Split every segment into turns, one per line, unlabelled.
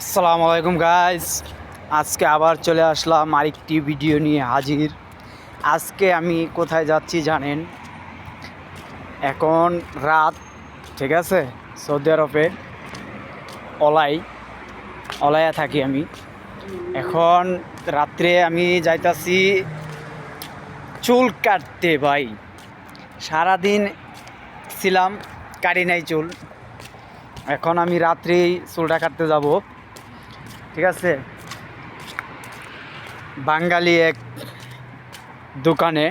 আসসালামু আলাইকুম গাইস আজকে আবার চলে আসলাম আরেকটি ভিডিও নিয়ে হাজির। আজকে আমি কোথায় যাচ্ছি জানেন? এখন রাত, ঠিক আছে? সৌদি আরবে। অলাই অলায়া থাকি আমি। এখন রাত্রে আমি যাইতাছি চুল কাটতে, ভাই। সারাদিন ছিলাম, কাটি নাই চুল। এখন আমি রাত্রেই চুলটা কাটতে যাব। ঠিক আছে? বাঙালি এক দোকানে,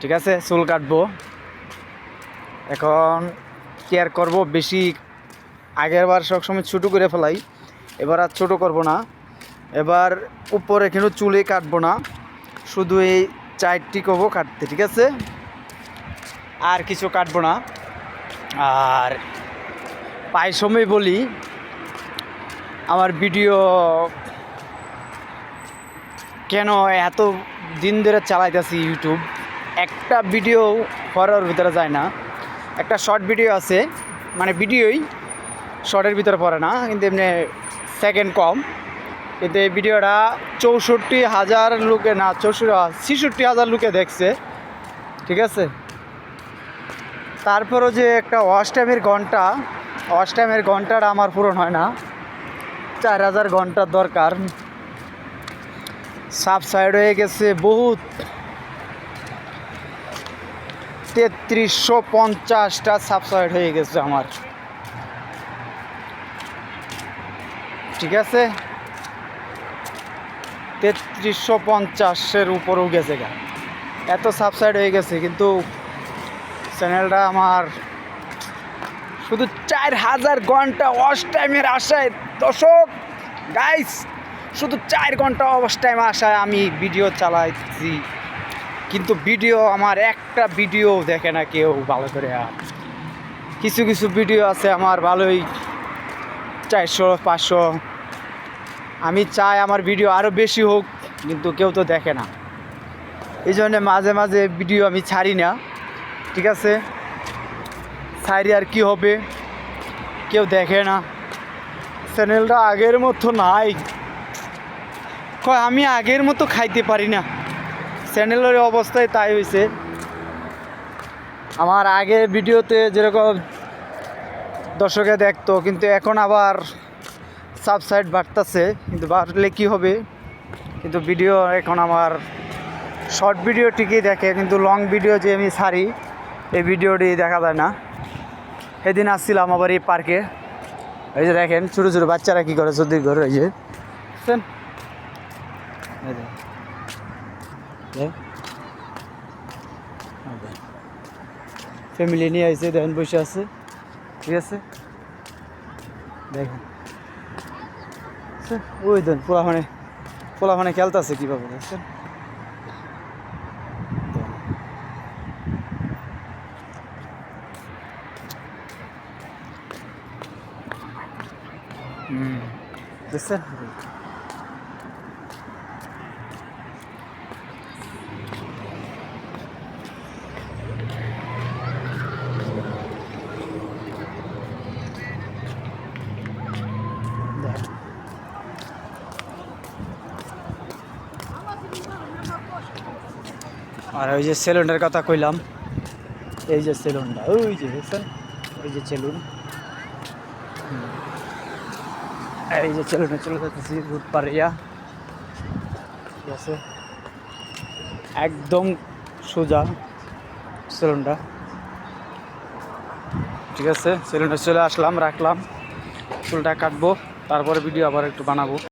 ঠিক আছে, চুল কাটবো। এখন কেয়ার করব বেশি, আগের বার সবসময় ছোটো করে ফেলাই, এবার আর ছোটো করব না। এবার উপরে কিন্তু চুলেই কাটবো না, শুধু এই চারটি কব কাটতে, ঠিক আছে? আর কিছু কাটবো না। আর পাই সময় বলি আমার ভিডিও কেন এত দিন ধরে চালাইতেছি ইউটিউব? একটা ভিডিও করার ভিতরে যায় না। একটা শর্ট ভিডিও আছে মানে ভিডিওই শর্টের ভিতরে পড়ে না, কিন্তু এমনি সেকেন্ড কম। কিন্তু এই ভিডিওটা চৌষট্টি হাজার লোকে, না, চৌষট্টি, ছিষট্টি হাজার লোকে দেখছে। ঠিক আছে? তারপরও যে একটা ওয়াশ টাইমের ঘণ্টা ওয়াশ টাইমের ঘন্টাটা আমার পূরণ হয় না। চার হাজার ঘণ্টার দরকার। সাবসাইড হয়ে গেছে বহুত। তেত্রিশশো পঞ্চাশটা সাবসাইড হয়ে গেছে আমার। ঠিক আছে? তেত্রিশশো পঞ্চাশের উপরেও গেছে গা। এত সাবসাইড হয়ে গেছে, কিন্তু চ্যানেলটা আমার শুধু চার হাজার ঘণ্টা ওয়াশ টাইমের আশায় দর্শক গাইস শুধু চার ঘণ্টা টাইম আশায় আমি ভিডিও চালাইছি। কিন্তু ভিডিও আমার একটা ভিডিও দেখে না কেউ ভালো করে আর। কিছু কিছু ভিডিও আছে আমার ভালোই, চারশো, পাঁচশো। আমি চাই আমার ভিডিও আরও বেশি হোক, কিন্তু কেউ তো দেখে না। এই জন্যে মাঝে মাঝে ভিডিও আমি ছাড়ি না, ঠিক আছে? ছাড়ি আর কি হবে? কেউ দেখে না। চ্যানেলটা আগের মতো নাই। কয়, আমি আগের মতো খাইতে পারি না। চ্যানেলের অবস্থায় তাই হয়েছে আমার আগে ভিডিওতে যেরকম দর্শকে দেখতো, কিন্তু এখন আবার সাবসাইড বাড়তেছে, কিন্তু বাড়লে কি হবে? কিন্তু ভিডিও এখন আমার শর্ট ভিডিও ঠিকই দেখে, কিন্তু লং ভিডিও যে আমি ছাড়ি, এই ভিডিওটি দেখা যায় না। সেদিন আসছিলাম আবার এই পার্কে এই যে দেখেন, ছোটো ছোটো বাচ্চারা কী করে সর্দির ঘরে এই যে বুঝছেন? ফ্যামিলি নিয়ে আইসে দেখেন, বসে আছে, ঠিক আছে? দেখেন। ওই দেন পোলাখানে পোলাখানে খেলতেছে কীভাবে, দেখছেন? দেখছেন দেখেন। আর ওই যে সেলুনের কথা কইলাম। এই যে সেলুনটা ওই যে, দেখছেন? ওই যে সেলুন এই যে চলে যাচ্ছি রুটপার ইয়া ঠিক আছে? একদম সোজা সেলুনটা ঠিক আছে? সেলুনে চলে আসলাম, রাখলাম। চুলটা কাটবো, তারপরে ভিডিও আবার একটু বানাবো।